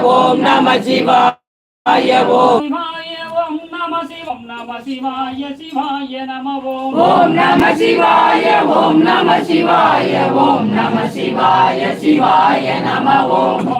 சிவாய ஓம் நம சிவாய ஓம் சிவாய ஓம் நம சிவம் நம சிவாய சிவாய நம ஓம் ஓம் நம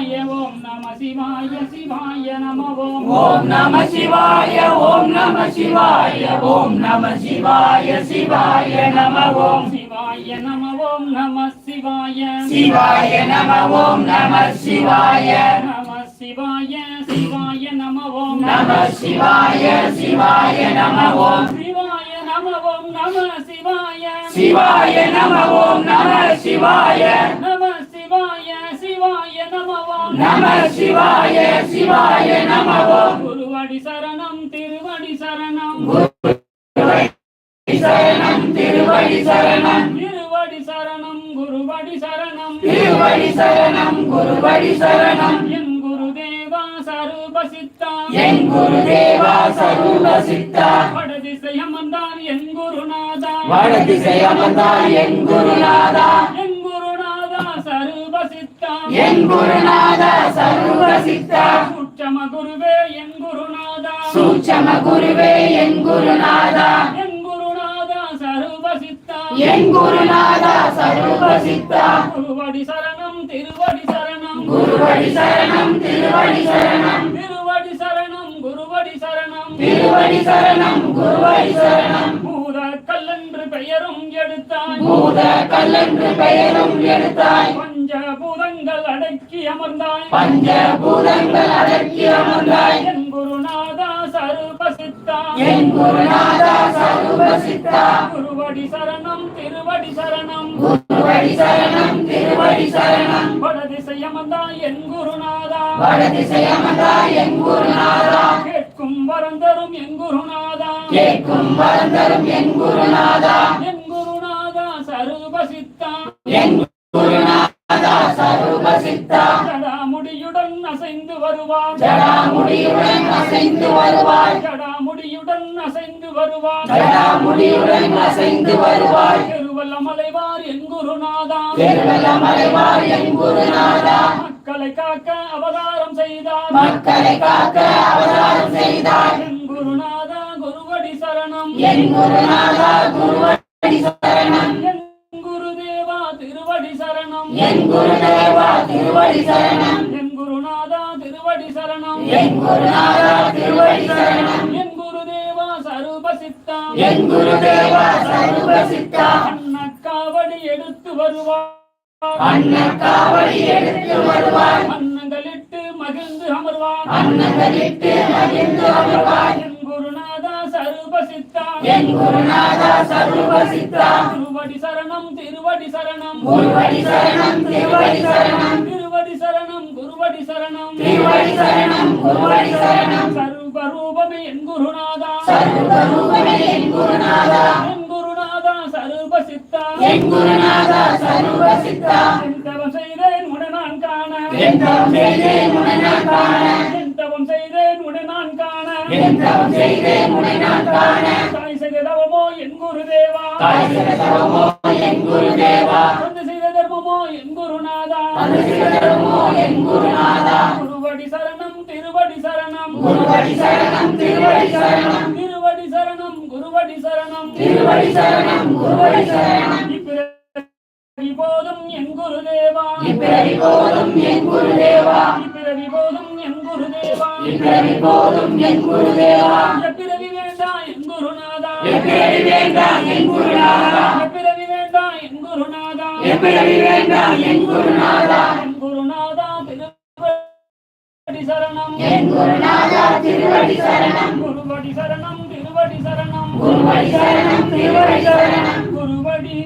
சிவாய ஓம் நம சிவாய சிவாய நம ஓம் ஓம் நம சிவாய ஓம் நம சிவாய ஓம் நம சிவாய சிவாய நம ஓம் சிவாய நம ஓம் நம சிவாய சிவாய நம ஓம் நம சிவாய நம சிவாய சிவாய நம ஓம் நம சிவாய சிவாய நம ஓம் சிவாய நம ஓம் நம சிவாய சிவாய நம ஓம் நம சிவாய நம சிவாய சிவாய நம சிவாய சிவாய நம ஓம் குருவடி சரணம் திருவடி சரணம். சரணம் திருவடி சரணம். திருவடி சரணம் குருவடி சரணம். திருவடி சரணம் குருவடி சரணம். என் குருதேவா சரூப சித்தா என் குருதேவா சரூப சித்தா வடதிசை அமர்ந்தார் என் குருநாதா. வடதிசை அமர்ந்தார் என் குருநாதா. என் என் குருநாதா சரூப சித்தா உச்சம குருவே என் குருநாதா. சூட்சம குருவே என் குருநாதா. என் குருநாதா சித்தா என் குருநாதா சித்தா குருவடி சரணம் திருவடி சரணம். குருவடி சரணம் திருவடி சரணம். திருவடி சரணம் குருவடி சரணம். திருவடி சரணம் குருவடி சரணம். பூத கல்லென்று பெயரும் எடுத்தாய். பூத கல்லென்று பெயரும் எடுத்தாய். பஞ்ச பூதங்கள் அடக்கி அமர்ந்தாய். பஞ்ச பூதங்கள் அடக்கி அமர்ந்தாய். என் குருநாதா சரூப சித்தா என் குருநாதா சரூப சித்தா குருவடி சரணம் திருவடி சரணம். குருவடி சரணம் திருவடி சரணம். வடதிசை அமர்ந்தாய் என் குருநாதா. வடதிசை அமர்ந்தாய் என் குருநாதா. கேட்கும் வரம் தரும் என் குருநாதா. கேட்கும் வரந்தரும் என் குருநாதா. என் குருநாதா சரூப சித்தா என் குருநாதா ஜடாமுடியுடன் அசைந்து வருவார். ஜடாமுடியுடன் அசைந்து வருவாய். ஜடாமுடியுடன் அசைந்து வருவார். ஜடாமுடியுடன் அசைந்து வருவாய். திருவல்ல மலைவார் என் குருநாதா திருவல்ல மலைவார் என் குருநாதா மக்களை காக்க அவதாரம் செய்தார். மக்களை காக்க அவதாரம் செய்தாய் என் குருநாதா குருவடி சரணம். என் குருநாதா குருவடி சரணம். திருவடி சரணம் என் குருதேவா திருவடி சரணம் என் குருநாதா திருவடி சரணம் என் குருநாதா திருவடி சரணம் என் குருதேவா சரூப சித்தா என் குருதேவா சரூப சித்தா அன்னக்காவடி எடுத்து வருவார். அன்ன காவடி எடுத்து வருவாய் அன்னங்களிட்டு மகிழ்ந்து அமர்வார். அன்னங்களிட்டு மகிழ்ந்து அமர்வாய் என் குருநாதா சரூப சித்தா என் குருநாதா சரூப சித்தா திருவடி சரணம் திருவடி சரணம். குருவடி சரணம் திருவடி சரணம். திருவடி சரணம் குருவடி சரணம். திருவடி சரணம் குருவடி சரணம். சர்வ ரூபமே என் குருநாதா. சர்வ ரூபமே என் குருநாதா. என் குருநாதா சரூப சித்தா என் குருநாதா சரூப சித்தா என் தவம் செய்தேன் உடனே நான் காண. என் தவம் செய்தேன் காண. செய்தேன் உடனே நான் காண. என் தவம் செய்தேன் உன்னை நான் காண. தாய் செய்த தவமோ என் குருதேவா. தாய் சில தவமோ என் குருதேவா. தந்தை செய்த தர்மமோ என் குருநாதா. அந்த சில தவமோ என் குருநாதா. குருவடி சரணம் திருவடி சரணம். குருவடி சரணம் திருவடி சரணம். திருவடி சரணம் குருவடி சரணம். திருவடி சரணம் குருவடி சரணம். போதும் என் குருதேவா. இப்பிறவி போதும் என் குருதேவா. இப்பிறவி போதும் என் குருதேவா. இப்பிறவி போதும் என் குருதேவா. எப்பிறவி வேண்டாம் என் குருநாதா. எப்பிறவி வேண்டாம் என் குருநாதா. எப்பிறவி வேண்டாம் என் குருநாதா. எப்பிறவி வேண்டாம் என் குருநாதா. என் குருநாதா திருவடி சரணம். என் குருநாதா திருவடி சரணம். குருவடி சரணம் திருவடி சரணம். குருவடி சரணம் திருவடி சரணம். குருவடி